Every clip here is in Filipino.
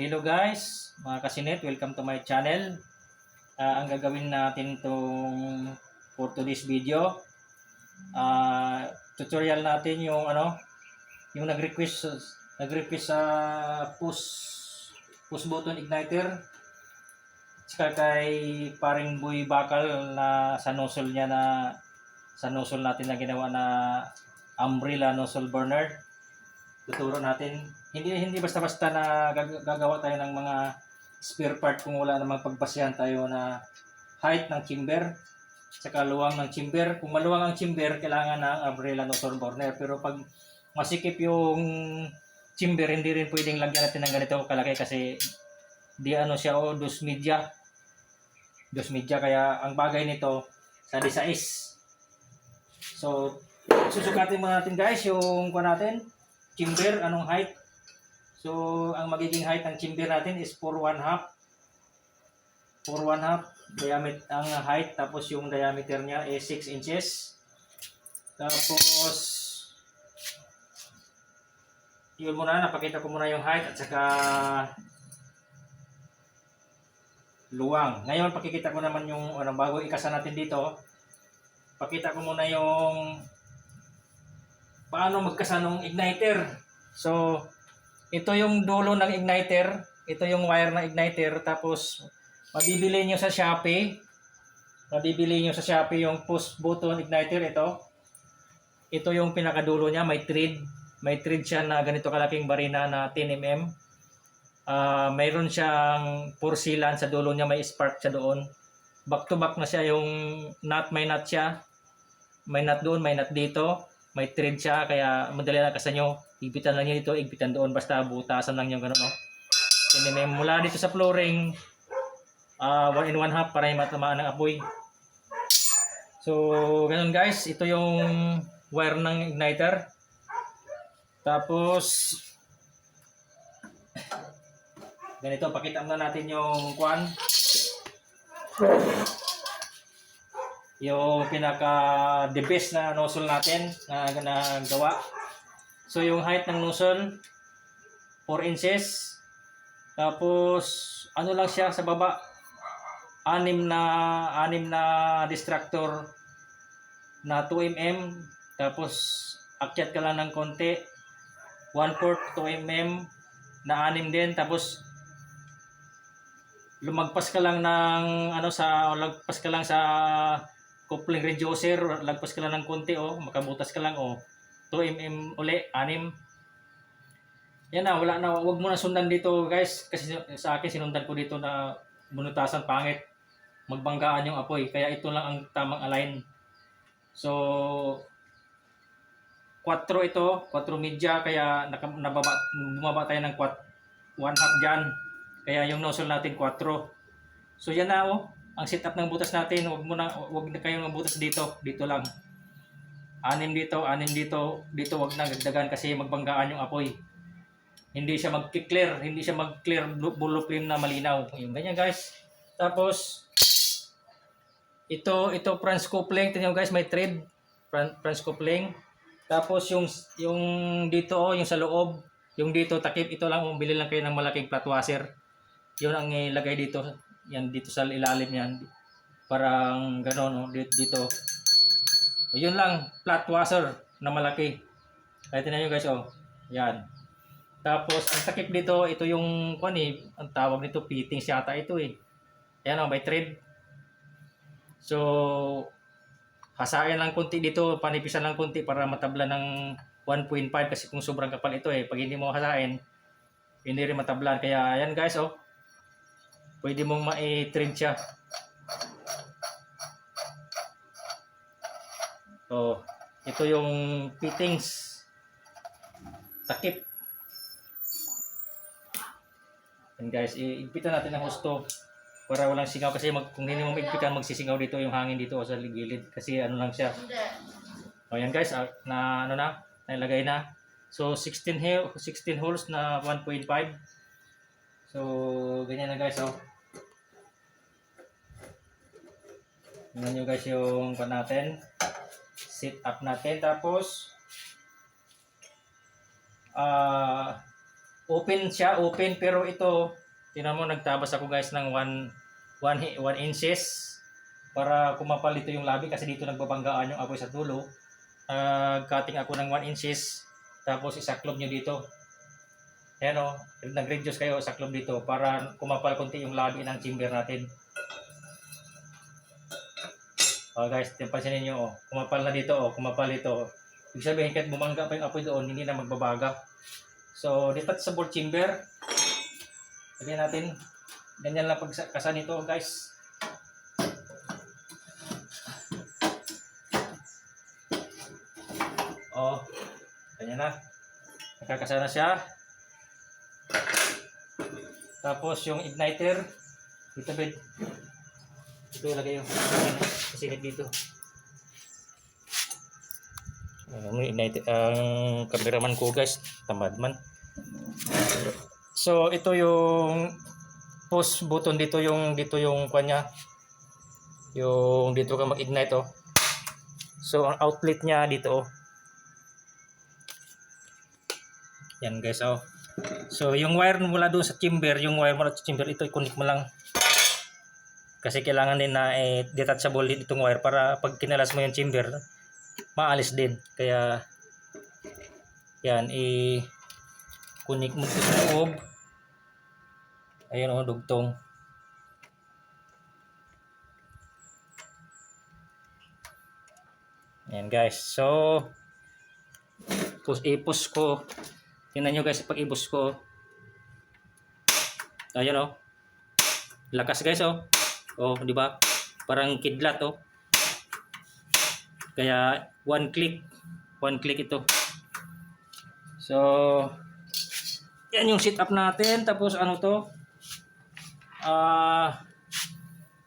Hello guys, mga kasinit, welcome to my channel. Ah, ang gagawin natin itong for today's video, ah, tutorial natin yung ano, yung nag-request nag-request sa push push button igniter. Saka kay paring boy bakal na sa nozzle niya na sa nozzle natin na ginawa na umbrella nozzle burner. Tuturo natin hindi hindi basta-basta na gag- gagawa tayo ng mga spare part kung wala namang pagbasihan tayo na height ng chamber saka luwang ng chamber. Kung maluwang ang chamber kailangan ng umbrella nozzle burner. Pero pag masikip yung chamber hindi rin pwedeng lagyan natin ng ganito kalaki kasi di ano siya o dos media. Dos media kaya ang bagay nito sa size so susukatin muna natin guys yung kuha natin. Chamber anong height so ang magiging height ng chamber natin is 4 1 half. 4 1 half diameter ang height tapos yung diameter niya is 6 inches. Tapos yun muna napakita ko muna yung height at saka luwang. Ngayon pakikita ko naman yung ano, bago ikasa natin dito pakita ko muna yung paano magkasa ng igniter. So ito yung dulo ng igniter. Ito yung wire ng igniter. Tapos mabibili nyo sa Shopee. Mabibili nyo sa Shopee yung push button igniter ito. Ito yung pinakadulo niya. May thread. May thread siya na ganito kalaking barina na 10 mm Ah, mayroon siyang porcelain sa dulo niya. May spark siya doon. Back to back na siya yung nut. May nut siya. May nut doon may nut dito. May thread siya. Kaya madali lang kasi nyo igpitan lang niyo dito igpitan doon basta butasan lang yung gano'n no? And then, mula dito sa flooring ah one in one half para yung matamaan ng apoy. So ganun guys. Ito yung wire ng igniter. Tapos ganito pakita muna natin yung kwan. Yung pinaka the best na nozzle natin na, na gawa so yung height ng nozzle 4 inches. Tapos ano lang siya sa baba? Anim na anim na distractor na 2 mm tapos akyat ka lang ng konti. 1 fourth 2 mm na anim din. Tapos lumagpas ka lang ng ano sa lagpas ka lang sa coupling reducer lagpas ka lang ng konti oh. Makabutas ka lang oh 2 mm uli anim. Yan na wala na. Wag mo na sundan dito guys. Kasi sa akin sinundan ko dito na bunutasan pangit. Magbanggaan yung apoy. Kaya ito lang ang tamang align. So 4 ito 4 media. Kaya nababa, bumaba tayo ng 1 half dyan. Kaya yung nozzle natin 4. So yan na oh, ang setup ng butas natin. Huwag mo na wag na kayong magbutas dito. Dito lang. Anim dito, anim dito, dito wag na gagdagan kasi magbanggaan yung apoy. Hindi siya mag-clear, hindi siya mag-clear film na malinaw. Yung ganyan guys. Tapos ito ito Franz coupling, tingnan guys, may thread Fran- Franz coupling. Tapos yung yung dito oh, yung sa loob, yung dito takip ito lang, bili lang kayo ng malaking flat washer yun ang ilagay dito yan dito sa ilalim yan parang gano'n oh, dito. O, yun lang flat washer na malaki. Kaya tinan nyo guys oh. Yan. Tapos ang takip dito ito yung kung eh, ang tawag nito fittings yata ito eh. Yan oh may thread. So hasain lang konti dito panipisan lang konti para matabla ng 1.5 kasi kung sobrang kapal ito eh pag hindi mo hasain hindi rin matablan. Kaya yan guys oh. Pwede mong ma-trend siya. So, ito yung fittings. Takip. And guys, iigpitan natin ng husto para walang singaw kasi mag, kung hindi mo maigpitan magsisingaw dito yung hangin dito sa gilid kasi ano lang siya. O yan guys, ah, na ano na, nailagay na. So 16 hole, 16 holes na 1.5. So ganyan na guys, oh. Tingnan nyo guys yung pan natin. Sit up natin. Tapos, ah, open siya, open pero ito tinan mo nagtabas ako guys ng 1 1 1 inches para kumapal dito yung labi kasi dito nagbabanggaan yung apoy sa dulo. Nag-cutting ako ng 1 inches tapos isaklob nyo dito. Ayan o, nag-reduce kayo saklob dito para kumapal konti yung labi ng chamber natin. Oh guys, timpasin ninyo oh, kumapal na dito oh, kumapal dito. Ibig sabihin kahit bumangga pa yung apoy doon, hindi na magbabaga. So, detachable chamber. Lagyan natin. Ganyan lang pagkasa nito guys. Oh, ganyan na. Nakakasa na siya. Tapos yung igniter, dito bed. Ito ilagay yung kasinit dito. Ano igniter ang cameraman ko guys, tamad man. So ito yung post button dito yung dito yung kanya yung dito ka mag-ignite oh. So ang outlet niya dito oh. Yan guys oh. So yung wire mula doon sa chamber, yung wire mula sa chamber ito i-connect mo lang. Kasi kailangan din na eh, detachable din itong wire para pag kinalas mo yung chamber, maalis din. Kaya yan i connect mo dito sa loob. Ayun oh, dugtong. Yan guys. So, push ipus ko. Tingnan nyo guys, pag ibus ko. Ayun oh. Lakas guys oh. Oh, di ba? Parang kidlat oh. Kaya one click, one click ito. So, yan yung setup natin. Tapos ano to? Ah,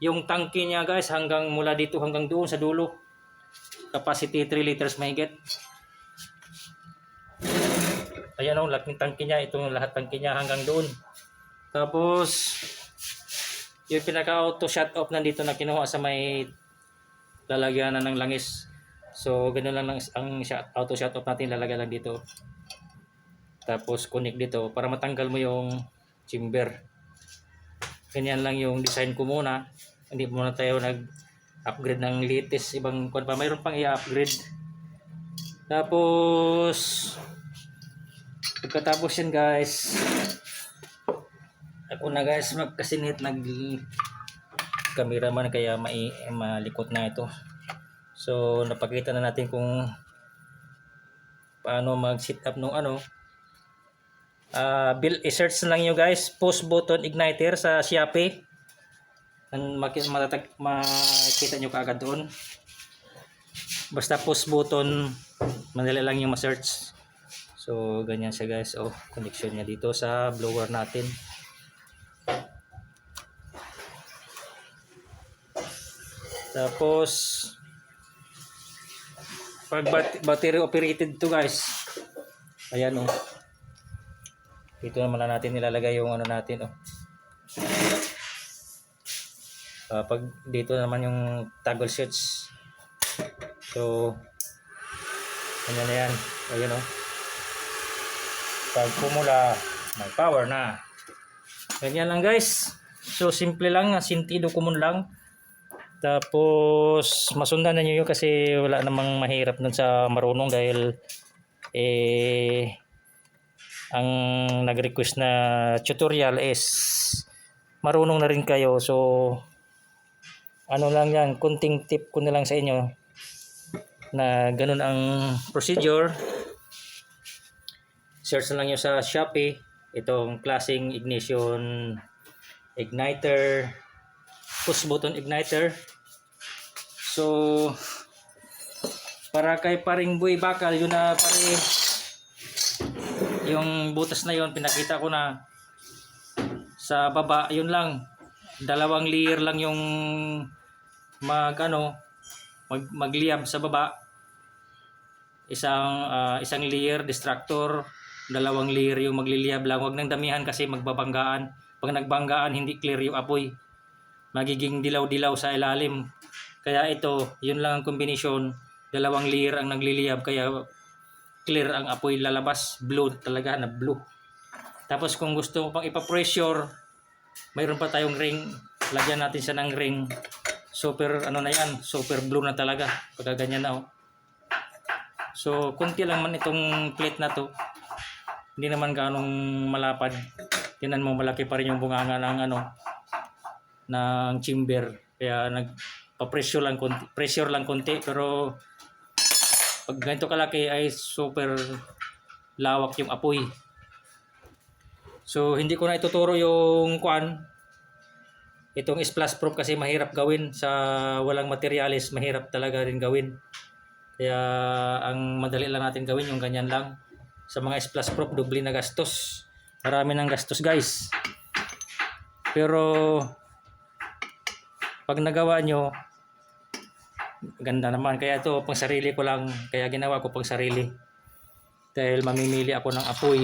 yung tangke niya guys hanggang mula dito hanggang doon sa dulo. Capacity 3 liters mahigit. Ayan o, laking tangke niya. Itong lahat tangke niya hanggang doon. Tapos, yung pinaka-auto shut off nandito na kinuha sa may lalagyanan ng langis. So, ganun lang ang, ang shut, auto shut off natin lalagyan lang dito. Tapos, connect dito para matanggal mo yung chamber. Ganyan lang yung design ko muna. Hindi muna tayo nag-upgrade ng latest ibang kwan pa. Mayroon pang i-upgrade. Tapos, pagkatapos yan guys, ako na guys. Magkasinit nag cameraman kaya mai malikot na ito. So napakita na natin kung paano mag set up nung ano. Uh, build i-search lang nyo guys. Post button igniter sa Shopee. Maki- matatag makita nyo kaagad doon. Basta post button madali lang yung ma-search. So ganyan siya guys. Oh connection niya dito sa blower natin Tapos pag bat- battery operated to guys. Ayan oh. Dito naman na natin nilalagay yung ano natin oh. Ah, pag dito naman yung toggle switch. So ano na yan. Ayan oh. Pag pumula, may power na. Ganyan lang guys. So simple lang, sintido common lang. Tapos, masundan na yun kasi wala namang mahirap dun sa marunong dahil eh, ang nag-request na tutorial is marunong na rin kayo. So, ano lang yan, kunting tip ko na lang sa inyo na ganun ang procedure. Search lang nyo sa Shopee itong klaseng ignition igniter push button igniter. So, para kay paring buhay bakal, yun na pare, yung butas na yun, pinakita ko na sa baba, yun lang. Dalawang layer lang yung mag, ano, mag, magliyab sa baba. Isang, ah, isang layer, distractor, dalawang layer yung magliliyab lang. Huwag nang damihan kasi magbabanggaan. Pag nagbanggaan, hindi clear yung apoy magiging dilaw-dilaw sa ilalim. Kaya ito, yun lang ang kombinasyon. Dalawang layer ang nagliliyab kaya clear ang apoy lalabas. Blue talaga na blue. Tapos kung gusto mo pang ipa-pressure, mayroon pa tayong ring. Lagyan natin siya ng ring. Super, ano na yan, super blue na talaga. Pagka ganyan na, oh. So, kunti lang man itong plate na to. Hindi naman ganong malapad. Tinan mo, malaki pa rin yung bunganga ng ano, ng chamber. Kaya nagpa-pressure lang konti, pressure lang konti pero pag ganito kalaki ay super lawak yung apoy. So hindi ko na ituturo yung kuan. Itong splash proof kasi mahirap gawin sa walang materialis, mahirap talaga rin gawin. Kaya ang madali lang natin gawin yung ganyan lang. Sa mga splash proof, dubli na gastos. Marami ng gastos guys. Pero pag nagawa nyo, ganda naman. Kaya ito, pang sarili ko lang. Kaya ginawa ko pang sarili. Dahil mamimili ako ng apoy.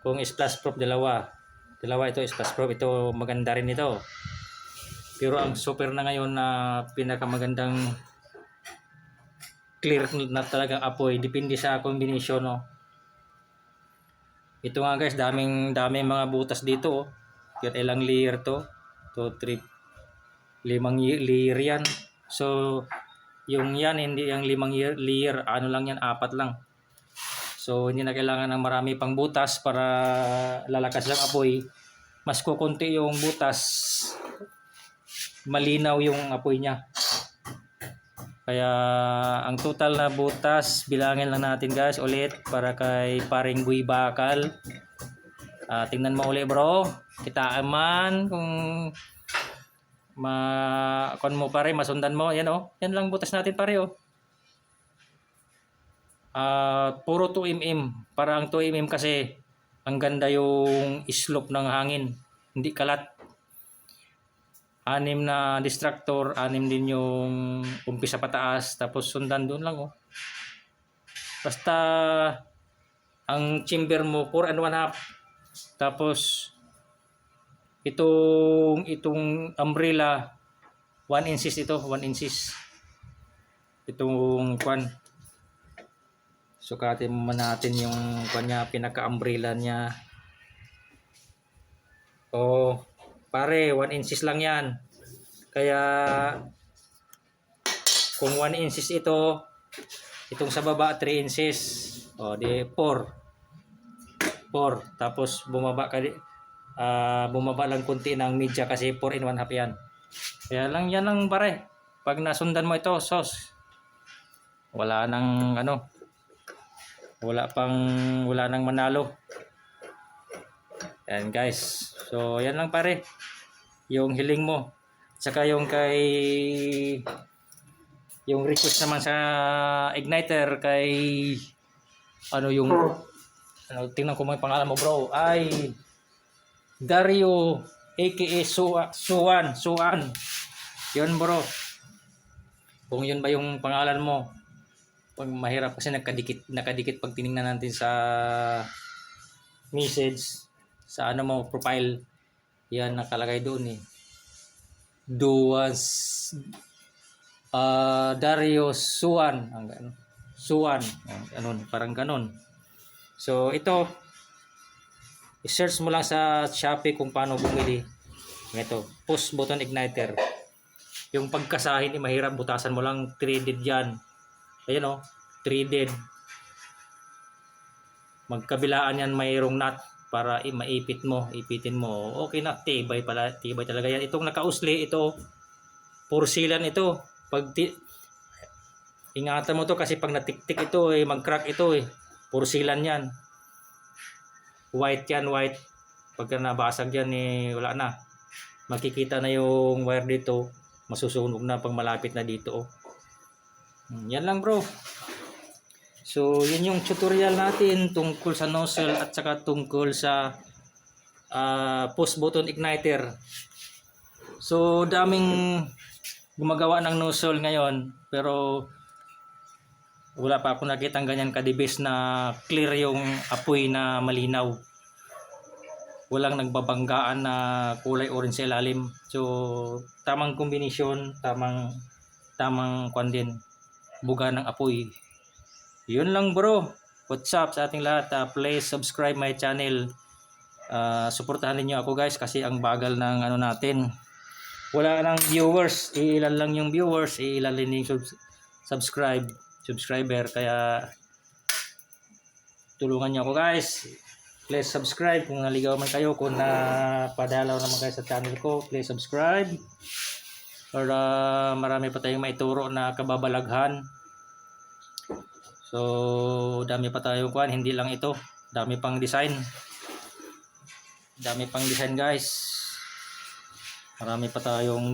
Kung splash proof, dalawa. Dalawa ito, splash proof. Ito, maganda rin ito. Pero ang super na ngayon na pinakamagandang clear na talagang apoy. Depende sa combination, no. Ito nga guys, daming daming mga butas dito, oh. Kahit ilang layer to. To, trip limang layer yan. So, yung yan, hindi yung limang layer, ano lang yan, apat lang. So, hindi na kailangan ng marami pang butas para lalakas ng apoy. Mas kukunti yung butas, malinaw yung apoy niya. Kaya, ang total na butas, bilangin lang natin guys ulit para kay paring Buy Bakal. Ah, tingnan mo ulit bro. Kitaan man kung ma kon mo pare masundan mo. Yan oh. Yan lang butas natin pare oh. Ah puro 2 mm para ang 2 mm kasi ang ganda yung slope ng hangin. Hindi kalat. Anim na distractor anim din yung umpisa pataas. Tapos sundan doon lang oh. Basta ang chamber mo 4 and 1 half. Tapos itong itong umbrella 1 inches ito 1 inches. Itong kwan. Sukatin mo natin yung kwan niya pinaka umbrella niya. Oh pare 1 inches lang yan. Kaya kung 1 inches ito itong sa baba 3 inches. Oh di 4 4 tapos bumaba ka ah bumaba lang konti ng media kasi 4 in 1 half yan. Kaya lang yan lang pare. Pag nasundan mo ito, sos. Wala nang ano. Wala pang wala nang manalo. Yan guys. So yan lang pare. Yung hiling mo. Saka yung kay yung request naman sa igniter kay ano yung ano tingnan ko mo yung pangalan mo bro ay Dario aka Suwa, Suwan, Suwan. Yun bro. Kung yun ba yung pangalan mo, pag mahirap kasi nakadikit, nakadikit pag tiningnan natin sa message, sa ano mo, profile, yan nakalagay doon eh. Duwas, ah Dario Suwan, ang ano, Suwan, ano, parang ganon. So ito, i-search mo lang sa Shopee kung paano bumili. Ito, push button igniter. Yung pagkasahin, eh, mahirap butasan mo lang threaded yan. Ayan o, threaded. Magkabilaan yan mayroong nut para i- maipit mo, ipitin mo. Okay na, tibay pala, tibay talaga yan. Itong nakausli, ito, porcelain ito. Pag ti- ingatan mo to kasi pag natiktik ito, eh, mag-crack ito eh. Porcelain yan white yan, white. Pagka nabasag yan, eh, wala na. Makikita na yung wire dito. Masusunog na pag malapit na dito. Oh. Hmm, Yan lang bro. So, yun yung tutorial natin tungkol sa nozzle at saka tungkol sa ah, push button igniter. So, daming gumagawa ng nozzle ngayon. Pero, wala pa ako nakitang ganyan kadibis na clear yung apoy na malinaw. Walang nagbabanggaan na kulay orange sa ilalim. So, tamang kombinasyon, tamang tamang kwan din, buga ng apoy. Yun lang bro. What's up sa ating lahat? Ah, please subscribe my channel. Ah, suportahan niyo ako guys kasi ang bagal ng ano natin. Wala nang viewers, ilan lang yung viewers, ilan lang yung subs- subscribe, subscriber kaya tulungan niyo ako guys. Please subscribe kung naligaw man kayo, kung napadalaw naman kayo sa channel ko, please subscribe. Para marami pa tayong maituro na kababalaghan. So, dami pa tayong kuan, hindi lang ito. Dami pang design. Dami pang design, guys. Marami pa tayong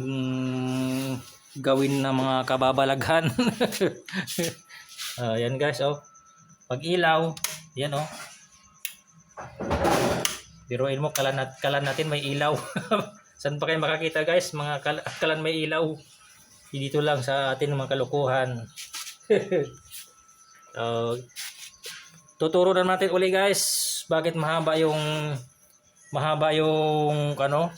gawin na mga kababalaghan. Ayan, guys, oh. Pag ilaw, yan oh. Biruin mo, kalan, nat kalan natin may ilaw. Saan pa kayo makakita guys? Mga kal kalan may ilaw. Dito lang sa atin mga kalukuhan. so, tuturo na natin uli guys bakit mahaba yung mahaba yung ano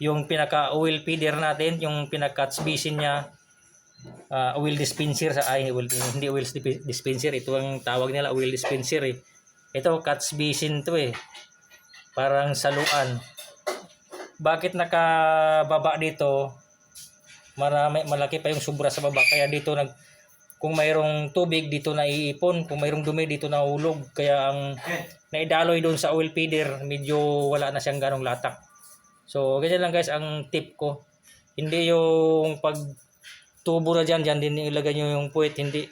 yung pinaka oil feeder natin yung pinaka basin niya ah, oil dispenser sa ay oil, hindi oil disp- dispenser ito ang tawag nila oil dispenser eh. Ito catch basin to eh. Parang saluan. Bakit nakababa dito? Marami malaki pa yung sobra sa baba kaya dito nag kung mayroong tubig dito na iipon. Kung mayroong dumi dito na hulog. Kaya ang naidaloy doon sa oil feeder medyo wala na siyang ganong latak so ganyan lang guys ang tip ko. Hindi yung pag tubo na dyan dyan din ilagay nyo yung puwet hindi.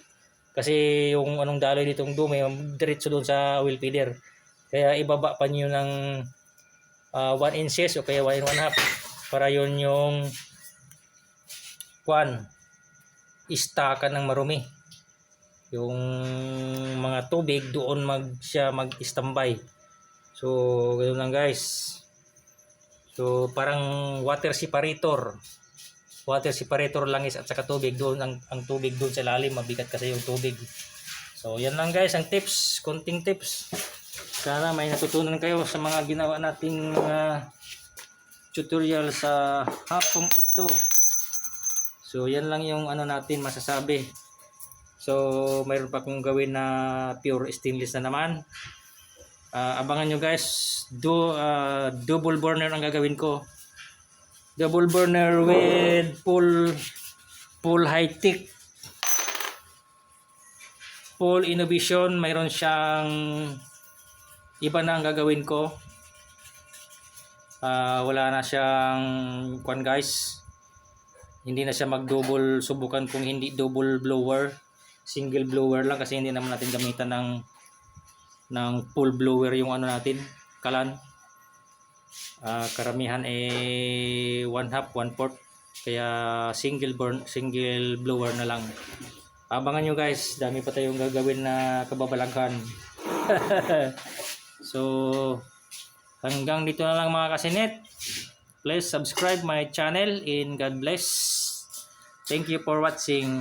Kasi yung anong daloy dito yung dumi diretso doon sa oil feeder. Kaya ibaba pa nyo ng 1 inches o kaya 1 and 1 half para yun yung kwan istakan ng marumi. Yung mga tubig doon mag siya mag-standby. So ganoon lang guys so parang water separator. Water separator langis at saka tubig doon. Ang, ang tubig doon sa lalim mabigat kasi yung tubig. So yan lang guys ang tips konting tips. Sana may natutunan kayo sa mga ginawa nating mga tutorial sa hapong ito. So, yan lang yung ano natin masasabi. So, mayroon pa kong gawin na pure stainless na naman. Ah, abangan nyo guys. Do, ah, double burner ang gagawin ko. Double burner with full full high tech. Full innovation. Mayroon siyang iba na ang gagawin ko. Ah, wala na siyang kwan guys hindi na siya mag-double subukan kung hindi double blower single blower lang kasi hindi naman natin gamitan ng ng full blower yung ano natin kalan. Ah, karamihan eh one half one fourth. Kaya single burn single blower na lang. Abangan nyo guys. Dami pa tayong gagawin na kababalaghan so hanggang dito na lang mga kasinet. Please subscribe my channel and God bless. Thank you for watching.